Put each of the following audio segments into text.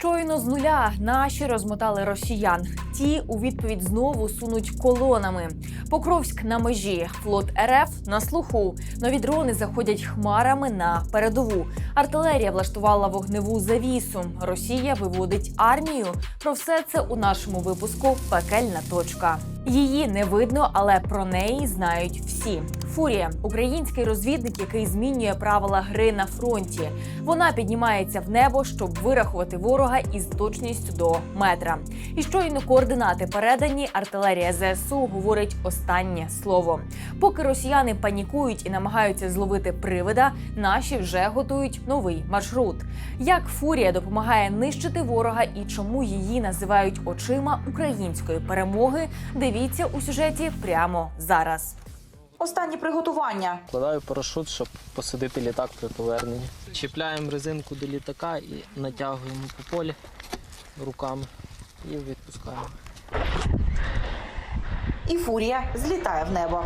Щойно з нуля наші розмотали росіян. Ті у відповідь знову сунуть колонами. Покровськ на межі, флот РФ на слуху. Нові дрони заходять хмарами на передову. Артилерія влаштувала вогневу завісу. Росія виводить армію. Про все це у нашому випуску Пекельна точка. Її не видно, але про неї знають всі. Фурія український розвідник, який змінює правила гри на фронті. Вона піднімається в небо, щоб вирахувати ворога із точністю до метра. І щойно координати передані, артилерія ЗСУ говорить останнє слово. Поки росіяни панікують і намагаються зловити привида, наші вже готують новий маршрут. Як фурія допомагає нищити ворога і чому її називають очима української перемоги? Дивіться у сюжеті прямо зараз. Останні приготування. Вкладаю парашут, щоб посадити літак при поверненні. Чіпляємо резинку до літака і натягуємо по полі руками і відпускаємо. І фурія злітає в небо.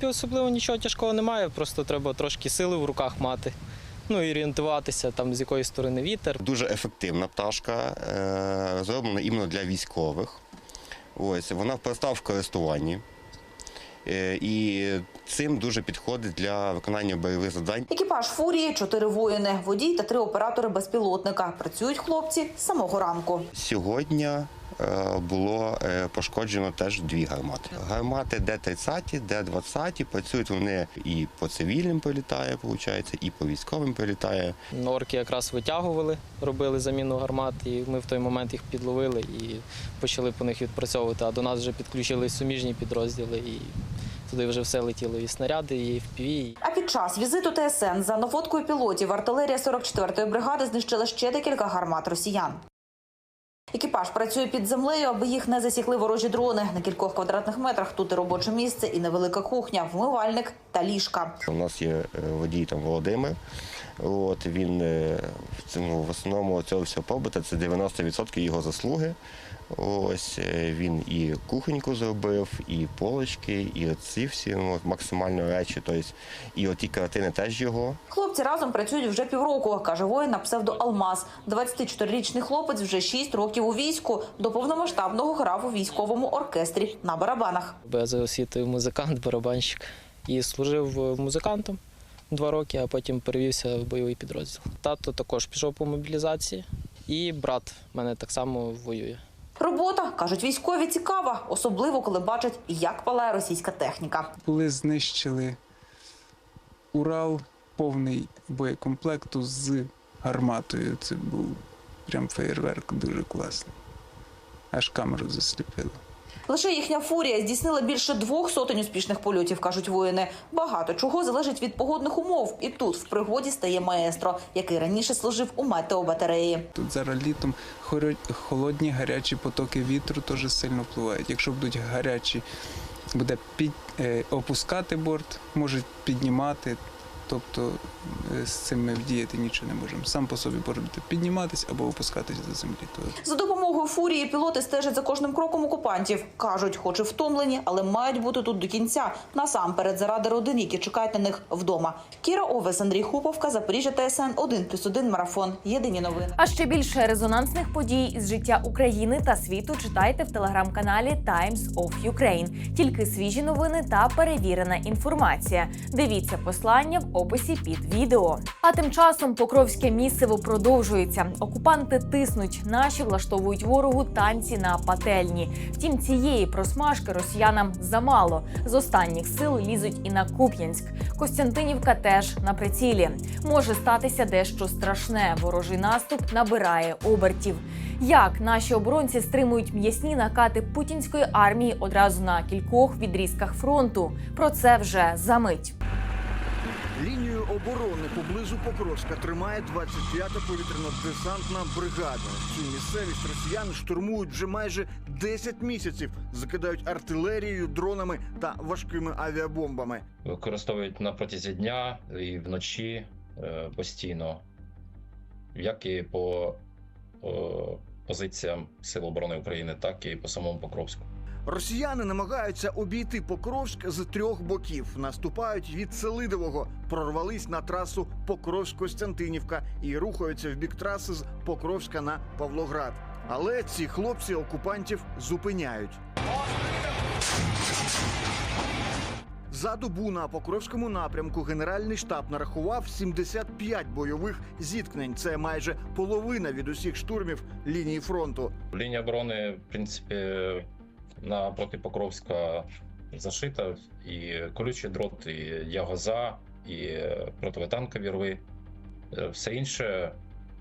І особливо нічого тяжкого немає, просто треба трошки сили в руках мати. Ну і орієнтуватися там з якої сторони вітер. Дуже ефективна пташка, е, зроблена іменно для військових. Ось вона проста в користуванні. Е, І цим дуже підходить для виконання бойових завдань. Екіпаж фурії, чотири воїни, водій та три оператори безпілотника. Працюють хлопці з самого ранку. Сьогодні було е, пошкоджено теж дві гармати. Гармати Д-30, Д-20, працюють вони і по цивільним прилітає, виходить, і по військовим прилітає. Орки якраз витягували, робили заміну гармат, і ми в той момент їх підловили і почали по них відпрацьовувати. А до нас вже підключились суміжні підрозділи, і туди вже все летіло і снаряди, і FPV. А під час візиту ТСН за наводкою пілотів артилерія 44-ї бригади знищила ще декілька гармат росіян. Екіпаж працює під землею, аби їх не засікли ворожі дрони. На кількох квадратних метрах тут і робоче місце, і невелика кухня, вмивальник та ліжка. У нас є е, водій там Володимир. От він е, в цьому в основному цього всього побита це 90% його заслуги. Ось е, він і кухоньку зробив, і полочки, і ці всі ну, максимально речі. Тобто, і оті картини теж його. Хлопці разом працюють вже півроку, каже воїн на псевдо Алмаз. 24-річний хлопець вже 6 років у війську. До повномасштабного грав у військовому оркестрі на барабанах. За освітою музикант, барабанщик. І служив е, музикантом два роки, а потім перевівся в бойовий підрозділ. Тато також пішов по мобілізації, і брат в мене так само воює. Робота кажуть військові цікава, особливо коли бачать, як палає російська техніка. Були знищили Урал повний боєкомплекту з гарматою. Це був прям феєрверк дуже класний. Аж камеру засліпило. Лише їхня фурія здійснила більше двох сотень успішних польотів, кажуть воїни. Багато чого залежить від погодних умов. І тут в пригоді стає маестро, який раніше служив у метеобатареї. Тут зараз літом холодні гарячі потоки вітру теж сильно впливають. Якщо будуть гарячі, буде під, е, опускати борт, можуть піднімати. Тобто е, з цим ми вдіяти нічого не можемо. Сам по собі борт буде підніматись або опускатись до землі. За допомогою фурії пілоти стежать за кожним кроком окупантів. кажуть, хоч і втомлені, але мають бути тут до кінця. Насамперед заради родин, які чекають на них вдома. Кіра Овес, Андрій Хуповка, Запоріжжя ТСН 1+,1 марафон. Єдині новини. А ще більше резонансних подій із життя України та світу читайте в телеграм-каналі Times of Ukraine. Тільки свіжі новини та перевірена інформація. Дивіться послання в описі під відео. А тим часом Покровське місиво продовжується. Окупанти тиснуть, наші влаштовують ворогу танці на пательні. Втім, цієї просмажки росіянам замало. З останніх сил лізуть і на Куп'янськ. Костянтинівка теж на прицілі. Може статися дещо страшне. Ворожий наступ набирає обертів. Як наші оборонці стримують м'ясні накати путінської армії одразу на кількох відрізках фронту? Про це вже за мить. Оборони поблизу Покровська тримає 25-та повітряно-десантна бригада. Цю місцевість росіяни штурмують вже майже 10 місяців, закидають артилерією, дронами та важкими авіабомбами. використовують на протязі дня і вночі е, постійно, як і по е, позиціям Сил оборони України, так і по самому Покровську. Росіяни намагаються обійти Покровськ з трьох боків. Наступають від Селидового, прорвались на трасу Покровськ-Костянтинівка і рухаються в бік траси з Покровська на Павлоград. Але ці хлопці окупантів зупиняють. За добу на Покровському напрямку Генеральний штаб нарахував 75 бойових зіткнень. Це майже половина від усіх штурмів лінії фронту. Лінія оборони, в принципі, на проти Покровська зашита. І колючий дрот, і ягоза, і противотанкові рви. Е, Все інше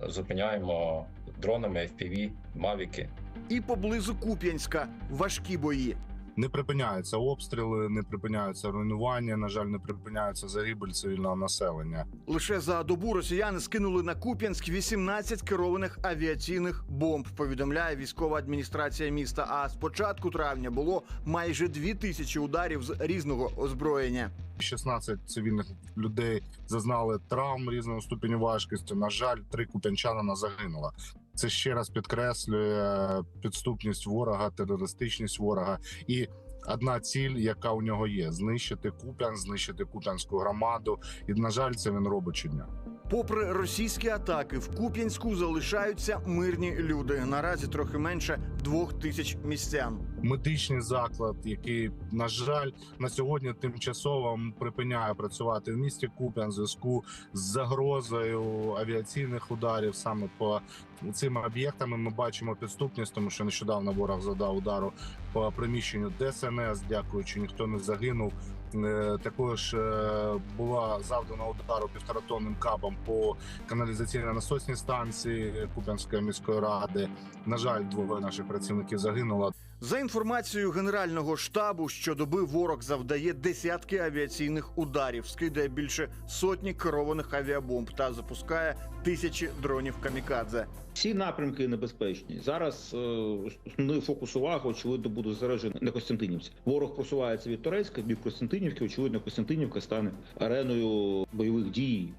зупиняємо дронами, FPV, мавіки. І поблизу Куп'янська важкі бої. Не припиняються обстріли, не припиняються руйнування. На жаль, не припиняються загибель цивільного населення. Лише за добу росіяни скинули на Куп'янськ 18 керованих авіаційних бомб. Повідомляє військова адміністрація міста. А з початку травня було майже дві тисячі ударів з різного озброєння. 16 цивільних людей зазнали травм різного ступеню важкості. На жаль, три куп'янчанина загинуло. Це ще раз підкреслює підступність ворога, терористичність ворога і. Одна ціль, яка у нього є: знищити Куп'ян, знищити Куп'янську громаду. І на жаль, це він робить щодня. Попри російські атаки, в Куп'янську залишаються мирні люди. Наразі трохи менше двох тисяч містян. медичний заклад, який на жаль на сьогодні тимчасово припиняє працювати в місті Куп'ян в зв'язку з загрозою авіаційних ударів саме по цим об'єктам. Ми бачимо підступність, тому що нещодавно ворог задав удару по приміщенню ДСНС. Дякуючи, ніхто не загинув. Е, Також е, була завдана удару півторатонним кабом по каналізаційно-насосній станції Куп'янської міської ради. На жаль, двоє наших працівників загинуло. За інформацією Генерального штабу, щодоби ворог завдає десятки авіаційних ударів, скидає більше сотні керованих авіабомб та запускає тисячі дронів камікадзе. Всі напрямки небезпечні. Зараз е, основний фокус уваги, очевидно, буде зосереджений на Костянтинівці. Ворог просувається від Торецька в бік Костянтинівки. Очевидно, Костянтинівка стане ареною бойових дій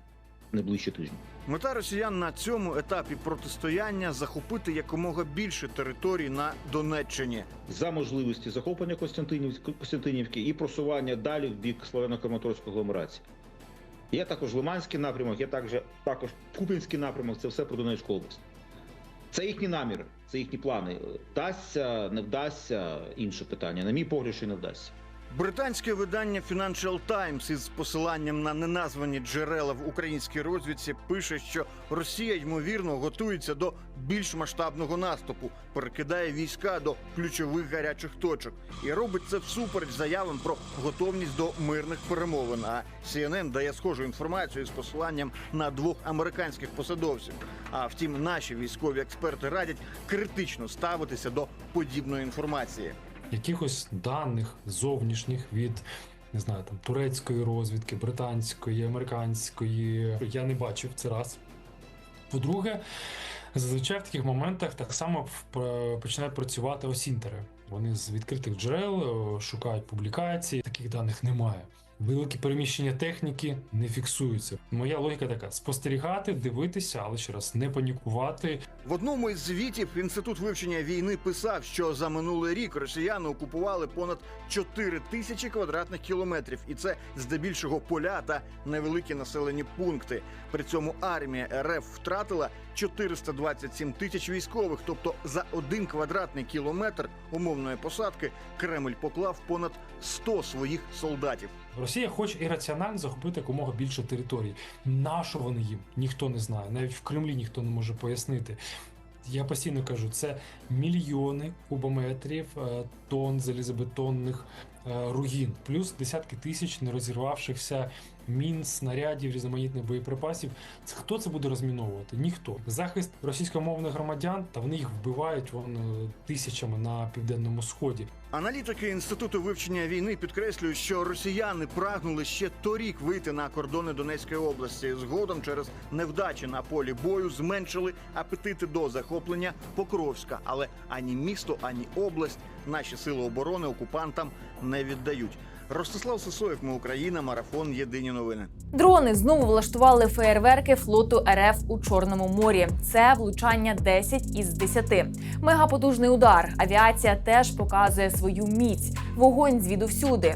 найближчі тижні. Мета росіян на цьому етапі протистояння захопити якомога більше територій на Донеччині. За можливості захоплення Костянтинівки, Костянтинівки і просування далі в бік Слов'яно-Краматорської агломерації. Є також Лиманський напрямок, є також, також Купінський напрямок. Це все про Донецьку область. Це їхні наміри, це їхні плани. Вдасться, не вдасться інше питання. На мій погляд, що не вдасться. Британське видання Financial Times із посиланням на неназвані джерела в українській розвідці пише, що Росія ймовірно готується до більш масштабного наступу, перекидає війська до ключових гарячих точок і робить це всупереч заявам про готовність до мирних перемовин. А CNN дає схожу інформацію з посиланням на двох американських посадовців. А втім, наші військові експерти радять критично ставитися до подібної інформації. Якихось даних зовнішніх від не знаю там турецької розвідки, британської, американської я не бачив це раз. По-друге, зазвичай в таких моментах так само в- починають працювати осінтери. Вони з відкритих джерел е, шукають публікації, таких даних немає. Великі переміщення техніки не фіксуються. Моя логіка така: спостерігати, дивитися, але ще раз не панікувати, В одному із звітів інститут вивчення війни писав, що за минулий рік росіяни окупували понад 4 тисячі квадратних кілометрів, і це здебільшого поля та невеликі населені пункти. При цьому армія РФ втратила 427 тисяч військових. Тобто за один квадратний кілометр умовної посадки Кремль поклав понад 100 своїх солдатів. Росія хоче і раціонально захопити якомога більше територій. Нащо вони їм? Ніхто не знає. Навіть в Кремлі ніхто не може пояснити. Я постійно кажу, це мільйони кубометрів е, тонн залізобетонних е, руїн, плюс десятки тисяч нерозірвавшихся мін, снарядів, різноманітних боєприпасів. Хто це буде розміновувати? Ніхто. Захист російськомовних громадян, та вони їх вбивають вон е, тисячами на південному сході. Аналітики інституту вивчення війни підкреслюють, що росіяни прагнули ще торік вийти на кордони Донецької області. Згодом через невдачі на полі бою зменшили апетити до захоплення Покровська, але ані місто, ані область наші сили оборони окупантам не віддають. Ростислав Сисоєв, ми Україна, марафон. Єдині новини. Дрони знову влаштували феєрверки флоту РФ у Чорному морі. Це влучання 10 із 10. Мегапотужний удар. Авіація теж показує свою міць. Вогонь звідусюди.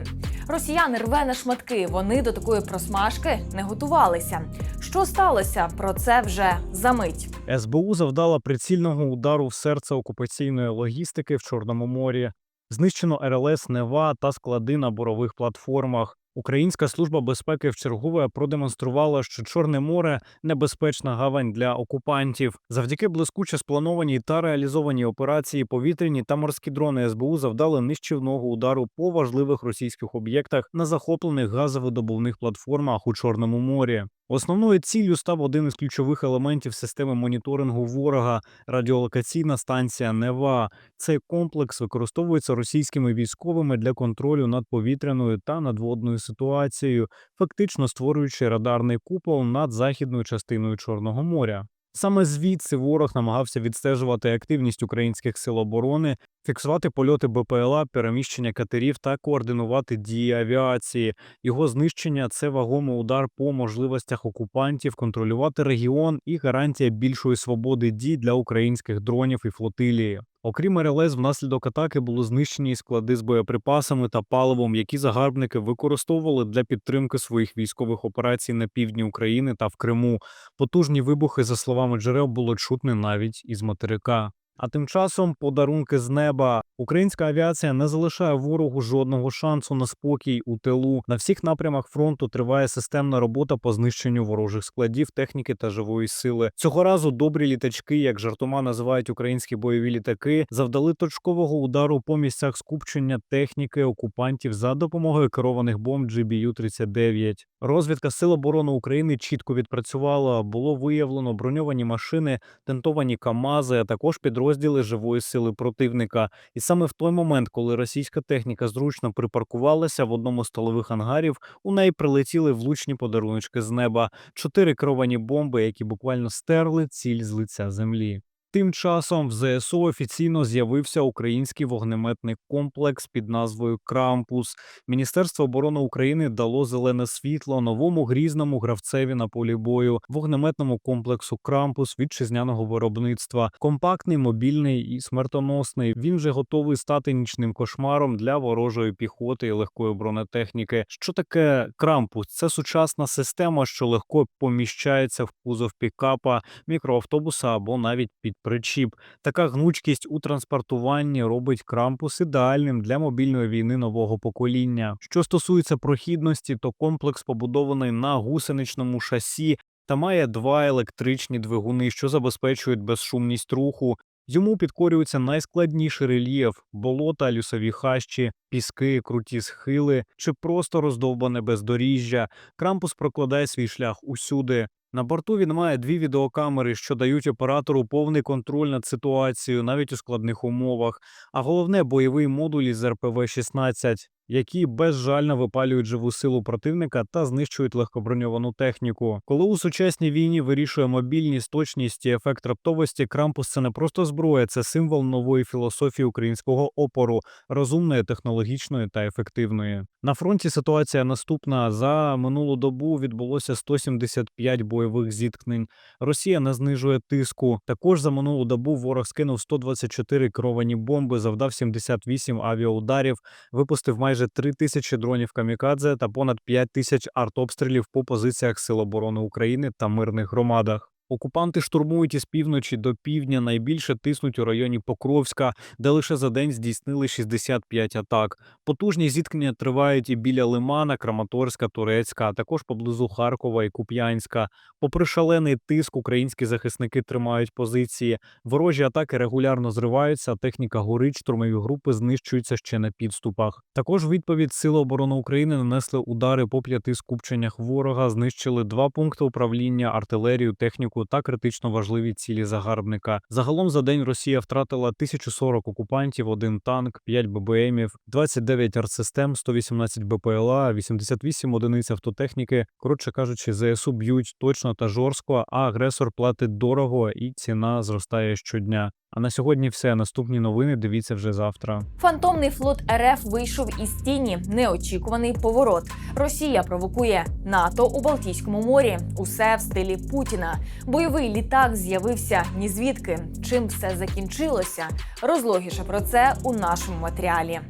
Росіяни рве на шматки. Вони до такої просмажки не готувалися. Що сталося? Про це вже за мить. СБУ завдала прицільного удару в серце окупаційної логістики в Чорному морі. Знищено РЛС Нева та склади на бурових платформах. Українська служба безпеки вчергове продемонструвала, що Чорне море небезпечна гавань для окупантів. Завдяки блискуче спланованій та реалізованій операції повітряні та морські дрони СБУ завдали нищівного удару по важливих російських об'єктах на захоплених газовидобувних платформах у Чорному морі. Основною ціллю став один із ключових елементів системи моніторингу ворога радіолокаційна станція Нева. Цей комплекс використовується російськими військовими для контролю над повітряною та надводною ситуацією, фактично створюючи радарний купол над західною частиною Чорного моря. Саме звідси ворог намагався відстежувати активність українських сил оборони, фіксувати польоти БПЛА, переміщення катерів та координувати дії авіації. Його знищення це вагомий удар по можливостях окупантів контролювати регіон і гарантія більшої свободи дій для українських дронів і флотилії. Окрім РЛС, внаслідок атаки були знищені склади з боєприпасами та паливом, які загарбники використовували для підтримки своїх військових операцій на півдні України та в Криму. Потужні вибухи, за словами джерел, було чутне навіть із материка. А тим часом подарунки з неба. Українська авіація не залишає ворогу жодного шансу на спокій у тилу. На всіх напрямах фронту триває системна робота по знищенню ворожих складів, техніки та живої сили. Цього разу добрі літачки, як жартома називають українські бойові літаки, завдали точкового удару по місцях скупчення техніки окупантів за допомогою керованих бомб GBU-39. Розвідка Сил оборони України чітко відпрацювала. Було виявлено броньовані машини, тентовані КАМАЗи, а також підрозділи живої сили противника. І саме в той момент, коли російська техніка зручно припаркувалася в одному з столових ангарів, у неї прилетіли влучні подаруночки з неба, чотири кровані бомби, які буквально стерли ціль з лиця землі. Тим часом в ЗСУ офіційно з'явився український вогнеметний комплекс під назвою Крампус. Міністерство оборони України дало зелене світло новому грізному гравцеві на полі бою, вогнеметному комплексу Крампус вітчизняного виробництва. Компактний, мобільний і смертоносний. Він вже готовий стати нічним кошмаром для ворожої піхоти і легкої бронетехніки. Що таке Крампус? Це сучасна система, що легко поміщається в кузов пікапа, мікроавтобуса або навіть під причіп. Така гнучкість у транспортуванні робить крампус ідеальним для мобільної війни нового покоління. Що стосується прохідності, то комплекс побудований на гусеничному шасі та має два електричні двигуни, що забезпечують безшумність руху. Йому підкорюється найскладніший рельєф болота, лісові хащі, піски, круті схили чи просто роздовбане бездоріжжя. Крампус прокладає свій шлях усюди. На борту він має дві відеокамери, що дають оператору повний контроль над ситуацією навіть у складних умовах. А головне бойовий модуль із РПВ-16, які безжально випалюють живу силу противника та знищують легкоброньовану техніку. Коли у сучасній війні вирішує мобільність, точність і ефект раптовості, Крампус це не просто зброя, це символ нової філософії українського опору, розумної, технологічної та ефективної. На фронті ситуація наступна. За минулу добу відбулося 175 бойових зіткнень. Росія не знижує тиску. Також за минулу добу ворог скинув 124 керовані бомби, завдав 78 авіаударів, випустив майже 3 тисячі дронів камікадзе та понад 5 тисяч артобстрілів по позиціях Сил оборони України та мирних громадах. Окупанти штурмують із півночі до півдня. Найбільше тиснуть у районі Покровська, де лише за день здійснили 65 атак. Потужні зіткнення тривають і біля Лимана, Краматорська, Турецька, а також поблизу Харкова і Куп'янська. Попри шалений тиск, українські захисники тримають позиції. Ворожі атаки регулярно зриваються, техніка горить, штурмові групи знищуються ще на підступах. Також відповідь Сили оборони України нанесли удари по п'яти скупченнях ворога, знищили два пункти управління, артилерію, техніку логістику та критично важливі цілі загарбника. Загалом за день Росія втратила 1040 окупантів, один танк, 5 ББМів, 29 артсистем, 118 БПЛА, 88 одиниць автотехніки. Коротше кажучи, ЗСУ б'ють точно та жорстко, а агресор платить дорого і ціна зростає щодня. А на сьогодні все. Наступні новини дивіться вже завтра. Фантомний флот РФ вийшов із тіні. Неочікуваний поворот. Росія провокує НАТО у Балтійському морі. Усе в стилі Путіна. Бойовий літак з'явився ні звідки. Чим все закінчилося? Розлогіше про це у нашому матеріалі.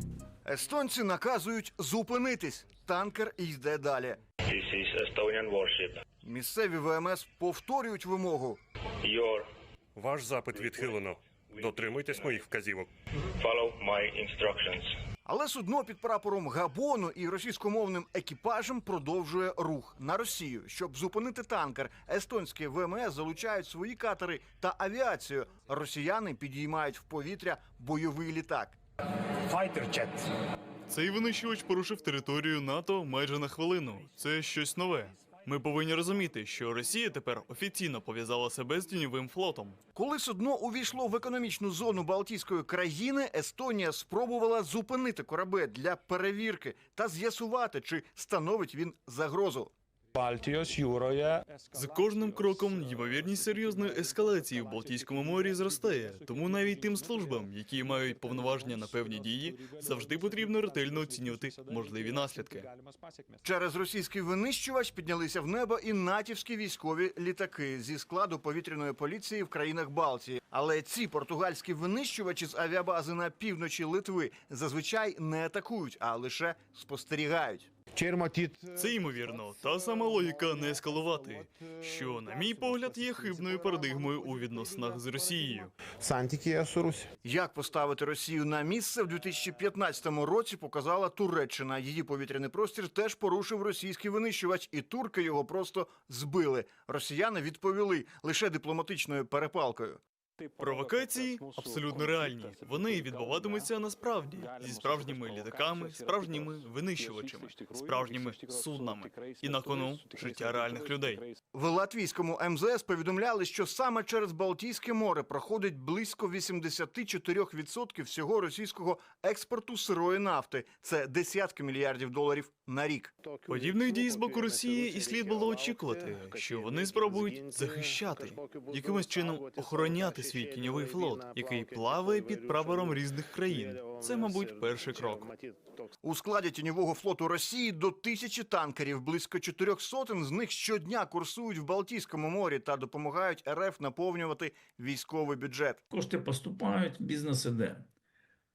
Естонці наказують зупинитись. Танкер йде далі. This is Estonian warship. Місцеві ВМС повторюють вимогу. Your Ваш запит відхилено. Дотримуйтесь моїх вказівок. follow my instructions. Але судно під прапором Габону і російськомовним екіпажем продовжує рух на Росію. Щоб зупинити танкер, естонські ВМС залучають свої катери та авіацію. Росіяни підіймають в повітря бойовий літак. Цей винищувач порушив територію НАТО майже на хвилину. Це щось нове. Ми повинні розуміти, що Росія тепер офіційно пов'язала себе з тіньовим флотом. Коли судно увійшло в економічну зону Балтійської країни, Естонія спробувала зупинити корабель для перевірки та з'ясувати, чи становить він загрозу. З кожним кроком ймовірність серйозної ескалації в Балтійському морі зростає. Тому навіть тим службам, які мають повноваження на певні дії, завжди потрібно ретельно оцінювати можливі наслідки. Через російський винищувач піднялися в небо і натівські військові літаки зі складу повітряної поліції в країнах Балтії. Але ці португальські винищувачі з авіабази на півночі Литви зазвичай не атакують, а лише спостерігають. Це ймовірно та сама логіка не ескалувати, що, на мій погляд, є хибною парадигмою у відносинах з Росією. Як поставити Росію на місце в 2015 році показала Туреччина. Її повітряний простір теж порушив російський винищувач, і турки його просто збили. Росіяни відповіли лише дипломатичною перепалкою. Провокації абсолютно реальні. Вони відбуватимуться насправді зі справжніми літаками, справжніми винищувачами, справжніми суднами і на кону життя реальних людей. В латвійському МЗС повідомляли, що саме через Балтійське море проходить близько 84% всього російського експорту сирої нафти. Це десятки мільярдів доларів на рік. Подібних дій з боку Росії і слід було очікувати, що вони спробують захищати якимось чином охороняти свій тіньовий флот, який плаває під прапором різних країн. Це, мабуть, перший крок. У складі тіньового флоту Росії до тисячі танкерів, близько чотирьох сотень з них щодня курсують в Балтійському морі та допомагають РФ наповнювати військовий бюджет. Кошти поступають, бізнес іде.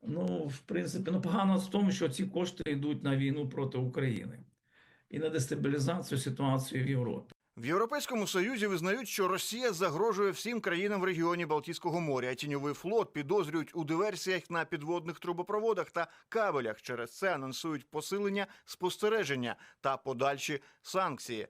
Ну, в принципі, ну погано в тому, що ці кошти йдуть на війну проти України і на дестабілізацію ситуації в Європі. В Європейському Союзі визнають, що Росія загрожує всім країнам в регіоні Балтійського моря. А тіньовий флот підозрюють у диверсіях на підводних трубопроводах та кабелях. Через це анонсують посилення спостереження та подальші санкції.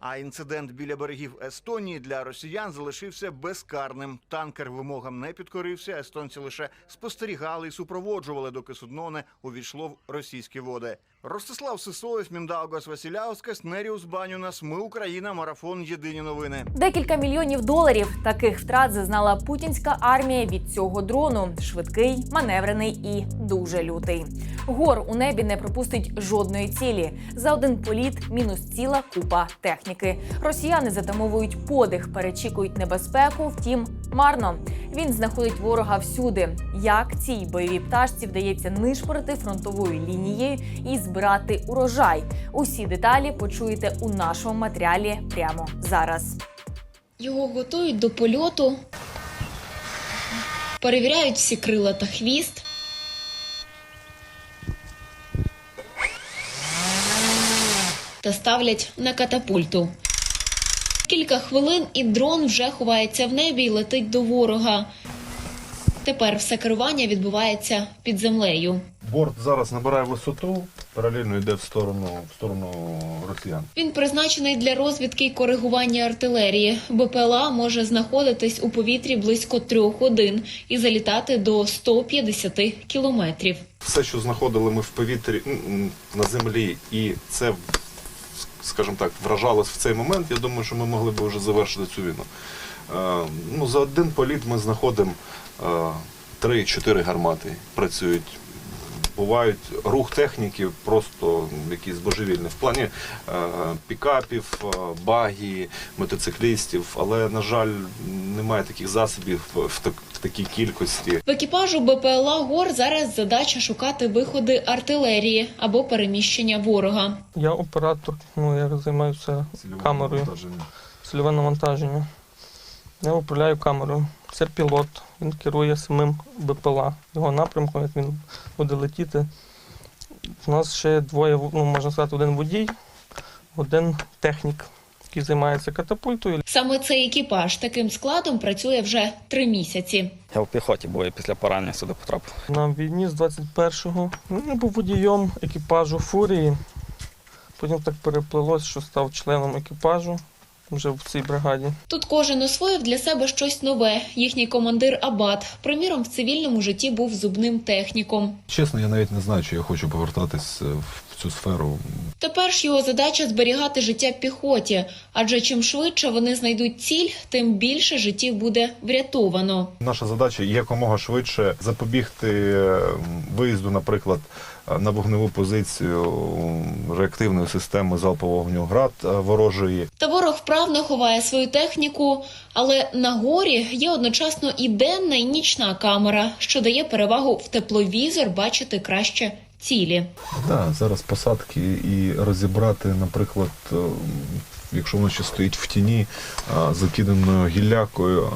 А інцидент біля берегів Естонії для росіян залишився безкарним. Танкер вимогам не підкорився. Естонці лише спостерігали і супроводжували, доки судно не увійшло в російські води. Ростислав Сисоєв, Міндаугас Василяускас, Неріус Банюнас. Ми Україна. Марафон. Єдині новини. Декілька мільйонів доларів таких втрат зазнала путінська армія від цього дрону. Швидкий, маневрений і дуже лютий. Гор у небі не пропустить жодної цілі. За один політ мінус ціла купа техніки. Росіяни затамовують подих, перечікують небезпеку. Втім, марно. Він знаходить ворога всюди. Як цій бойовій пташці вдається нишпорити фронтовою лінією і збирати урожай? Усі деталі почуєте у нашому матеріалі прямо зараз. Його готують до польоту, перевіряють всі крила та хвіст. Та ставлять на катапульту. Кілька хвилин і дрон вже ховається в небі і летить до ворога. Тепер все керування відбувається під землею. Борт зараз набирає висоту, паралельно йде в сторону, в сторону росіян. Він призначений для розвідки і коригування артилерії. БПЛА може знаходитись у повітрі близько трьох годин і залітати до 150 кілометрів. Все, що знаходили ми в повітрі на землі, і це скажімо так, вражалось в цей момент, я думаю, що ми могли б вже завершити цю війну. Е, ну, за один політ ми знаходимо е, 3-4 гармати працюють. Бувають рух техніки просто якийсь божевільний в плані е, пікапів, е, багі, мотоциклістів, але, на жаль, немає таких засобів в, так, в такій кількості. В екіпажу БПЛА ГОР зараз задача шукати виходи артилерії або переміщення ворога. Я оператор, ну я займаюся камерою, цільове навантаження. Я управляю камерою. Це пілот. Він керує самим БПЛА, його напрямком, як він буде летіти. У нас ще двоє, ну можна сказати, один водій, один технік, який займається катапультою. Саме цей екіпаж таким складом працює вже три місяці. Я в піхоті, бо я після поранення сюди потрапив. На війні з 21-го ну, я був водієм екіпажу фурії. Потім так переплилось, що став членом екіпажу вже в цій бригаді. Тут кожен освоїв для себе щось нове. Їхній командир Абат, приміром, в цивільному житті був зубним техніком. Чесно, я навіть не знаю, чи я хочу повертатись е, в цю сферу. Тепер ж його задача зберігати життя піхоті, адже чим швидше вони знайдуть ціль, тим більше життів буде врятовано. Наша задача якомога швидше запобігти виїзду, наприклад, на вогневу позицію реактивної системи залпового вогню град ворожої. Та ворог вправно ховає свою техніку, але на горі є одночасно і денна, і нічна камера, що дає перевагу в тепловізор бачити краще цілі. Да, зараз посадки і розібрати, наприклад, е, якщо воно ще стоїть в тіні, закиданою гіллякою,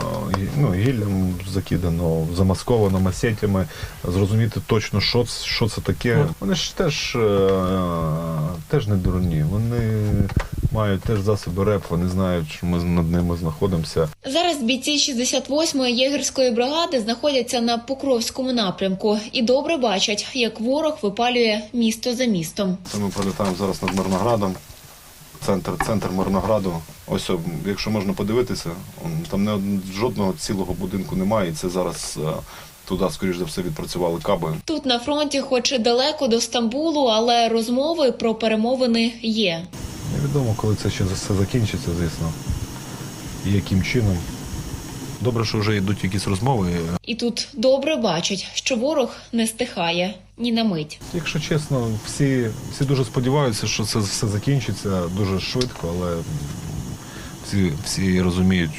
ну, гіллям закидано, замасковано масетями, зрозуміти точно, що, це- що це таке. Вони ж теж, е, теж не дурні. Вони мають теж засоби РЕП, вони знають, що ми над ними знаходимося. Зараз бійці 68-ї єгерської бригади знаходяться на Покровському напрямку і добре бачать, як ворог випалює місто за містом. Це ми пролітаємо зараз над Мирноградом. Центр, центр Мирнограду. Ось, якщо можна подивитися, там не од- жодного цілого будинку немає, і це зараз е, туди, скоріш за все, відпрацювали каби. Тут на фронті, хоч і далеко до Стамбулу, але розмови про перемовини є. Невідомо, коли це ще все закінчиться, звісно. І яким чином. Добре, що вже йдуть якісь розмови. І тут добре бачать, що ворог не стихає ні на мить. Якщо чесно, всі, всі дуже сподіваються, що це все закінчиться дуже швидко, але всі, всі розуміють,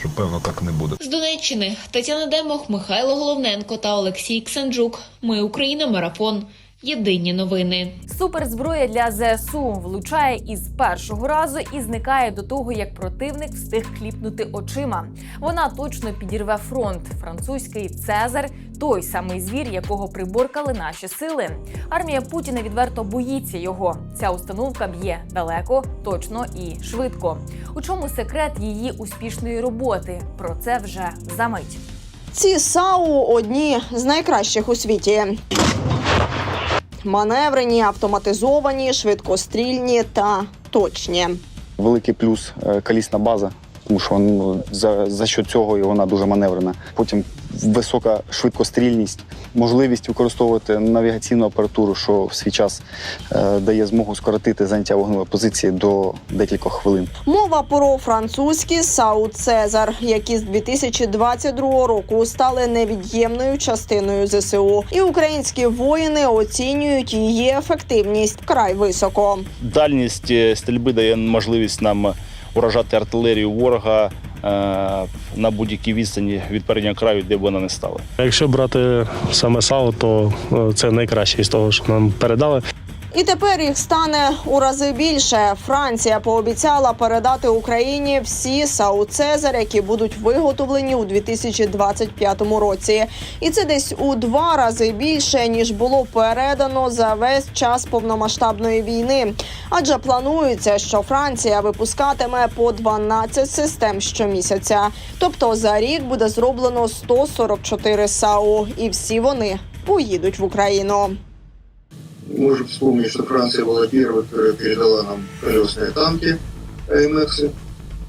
що певно так не буде. З Донеччини Тетяна Демох, Михайло Головненко та Олексій Ксенджук. Ми Україна. Марафон. Єдині новини. Суперзброя для ЗСУ влучає із першого разу і зникає до того, як противник встиг кліпнути очима. Вона точно підірве фронт. Французький Цезар той самий звір, якого приборкали наші сили. Армія Путіна відверто боїться його. Ця установка б'є далеко, точно і швидко. У чому секрет її успішної роботи? Про це вже за мить. Ці САУ одні з найкращих у світі. Маневрені, автоматизовані, швидкострільні та точні. Великий плюс калісна колісна база, тому що ну, за, за що цього і вона дуже маневрена. Потім висока швидкострільність, можливість використовувати навігаційну апаратуру, що в свій час е, дає змогу скоротити заняття вогневої позиції до декількох хвилин. Мова про французькі САУ Цезар, які з 2022 року стали невід'ємною частиною ЗСУ. І українські воїни оцінюють її ефективність вкрай високо. Дальність е, стрільби дає можливість нам уражати артилерію ворога на будь-якій відстані від переднього краю, де б вона не стала. Якщо брати саме сало, то е, це найкраще із того, що нам передали. І тепер їх стане у рази більше. Франція пообіцяла передати Україні всі САУ Цезар, які будуть виготовлені у 2025 році. І це десь у два рази більше ніж було передано за весь час повномасштабної війни. Адже планується, що Франція випускатиме по 12 систем щомісяця. Тобто за рік буде зроблено 144 САУ, і всі вони поїдуть в Україну. Можем вспомнить, что Франция была первой, которая передала нам колесные танки АМХ,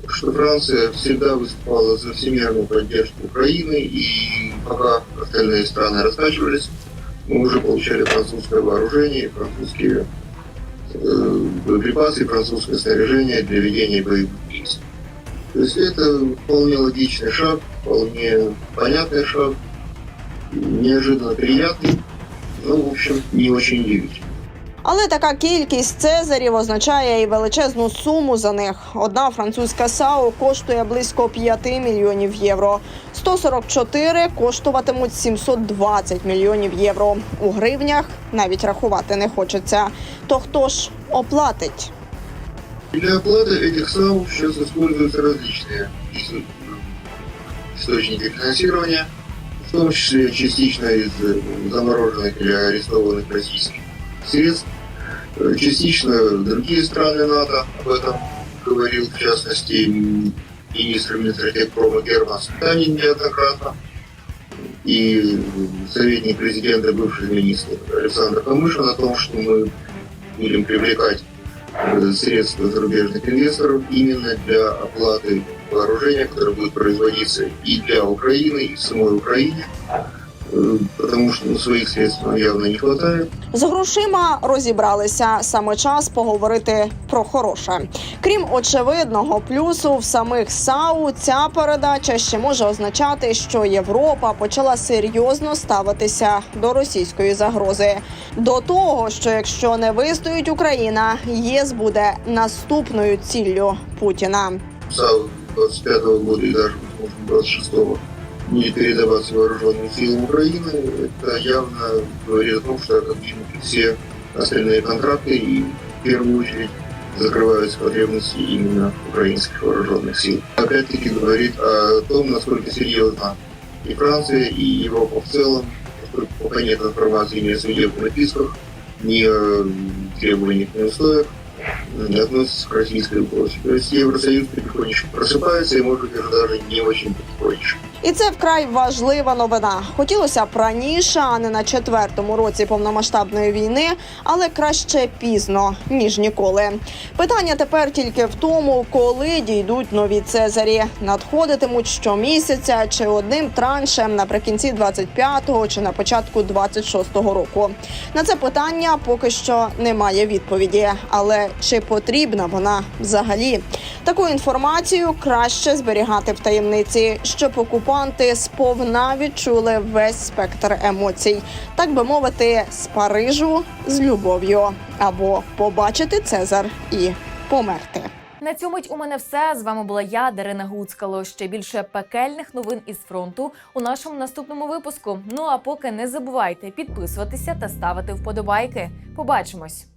что Франция всегда выступала за всемирную поддержку Украины, и пока остальные страны раскачивались, мы уже получали французское вооружение французские э, боеприпасы французское снаряжение для ведения боевых действий. То есть это вполне логичный шаг, вполне понятный шаг, неожиданно приятный, ну, в общем, не очень удивительный. Але така кількість цезарів означає і величезну суму за них. Одна французька САУ коштує близько 5 мільйонів євро. 144 коштуватимуть 720 мільйонів євро. У гривнях навіть рахувати не хочеться. То хто ж оплатить? Для оплаты этих САУ сейчас используются различные источники финансирования, В том числе частично из э, замороженных или арестованных российских средств, Э, частично другие страны НАТО, об этом говорил в частности министр Минстратегпрома Герман Станин неоднократно, и советник президента, бывший министр Александр Камышин о том, что мы будем привлекать э, средства зарубежных инвесторов именно для оплаты вооружения, которое будет производиться и для Украины, и в самой Украине, потому что ну, средств явно не хватает. З грошима розібралися. Саме час поговорити про хороше. Крім очевидного плюсу в самих САУ, ця передача ще може означати, що Європа почала серйозно ставитися до російської загрози. До того, що якщо не вистоїть Україна, єС буде наступною ціллю Путіна. САУ 25 года и даже, возможно, 26 будет передаваться вооруженным силам Украины, это явно говорит о том, что отодвинуты все остальные контракты и в первую очередь закрываются потребности именно украинских вооруженных сил. Опять-таки говорит о том, насколько серьезно и Франция, и Европа в целом, пока нет информации ни о судебных исках, ни о требованиях, ни условиях, относится к российской угрозе. То есть Евросоюз потихонечку просыпается и, может быть, даже не очень потихонечку. І це вкрай важлива новина. Хотілося б раніше, а не на четвертому році повномасштабної війни, але краще пізно ніж ніколи. Питання тепер тільки в тому, коли дійдуть нові цезарі. Надходитимуть щомісяця чи одним траншем наприкінці 25-го чи на початку 26-го року. На це питання поки що немає відповіді. Але чи потрібна вона взагалі? Таку інформацію краще зберігати в таємниці, що щоб окупанти сповна відчули весь спектр емоцій, так би мовити, з Парижу з любов'ю або побачити Цезар і померти. На цьому мить у мене все. З вами була я, Дарина Гуцкало. Ще більше пекельних новин із фронту у нашому наступному випуску. Ну а поки не забувайте підписуватися та ставити вподобайки. Побачимось.